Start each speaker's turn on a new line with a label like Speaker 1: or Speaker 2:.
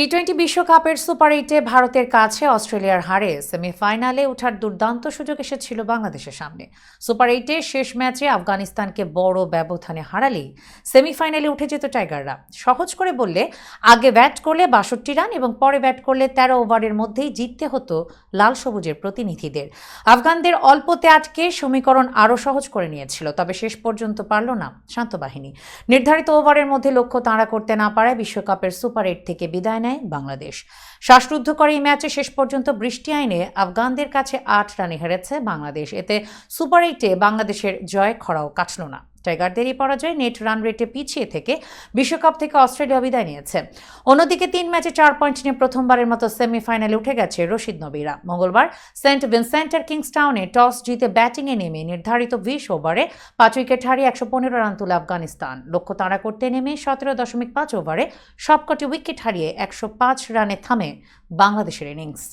Speaker 1: T twenty বিশ্বকাপের super এইটে ভারতের কাছে অস্ট্রেলিয়ার হারে সেমিফাইনালে ওঠার দুর্দান্ত সুযোগ এসেছিল বাংলাদেশের সামনে। সুপার এইটে শেষ ম্যাচে আফগানিস্তানকে বড় ব্যবধানে হারালেই সেমিফাইনালে উঠে যেত টাইগাররা। সহজ করে বললে, আগে ব্যাট করলে বাষট্টি রান এবং পরে ব্যাট করলে তেরো ওভারের মধ্যেই জিততে হতো লাল সবুজের প্রতিনিধিদের। আফগানদের অল্পতে আটকে সমীকরণ আরও সহজ করে নিয়েছিল, তবে শেষ পর্যন্ত পারল না শান্ত বাহিনী। নির্ধারিত ওভারের মধ্যে লক্ষ্য তাঁরা করতে না পারায় বিশ্বকাপের সুপার এইট থেকে বিদায় নেয় বাংলাদেশ। শ্বাসরুদ্ধ করে এই ম্যাচে শেষ পর্যন্ত বৃষ্টি আইনে আফগানদের কাছে আট রানে হেরেছে বাংলাদেশ। এতে সুপার এইটে বাংলাদেশের জয় খরাও কাটল না। টাইগারদের এই পরাজয় নেট রান রেটে পিছিয়ে থেকে বিশ্বকাপ থেকে অস্ট্রেলিয়া বিদায় নিয়েছে। অন্যদিকে তিন ম্যাচে চার পয়েন্ট নিয়ে প্রথমবারের মতো সেমিফাইনালে উঠে গেছে রশিদ নবীরা। মঙ্গলবার সেন্ট ভিনসেন্টের কিংসটাউনে টস জিতে ব্যাটিংয়ে নেমে নির্ধারিত বিশ ওভারে পাঁচ উইকেট হারিয়ে একশো পনেরো রান তুলে আফগানিস্তান। লক্ষ্য তাড়া করতে নেমে সতেরো দশমিক পাঁচ ওভারে সবকটি উইকেট হারিয়ে একশো পাঁচ রানে থামে বাংলাদেশের ইনিংস।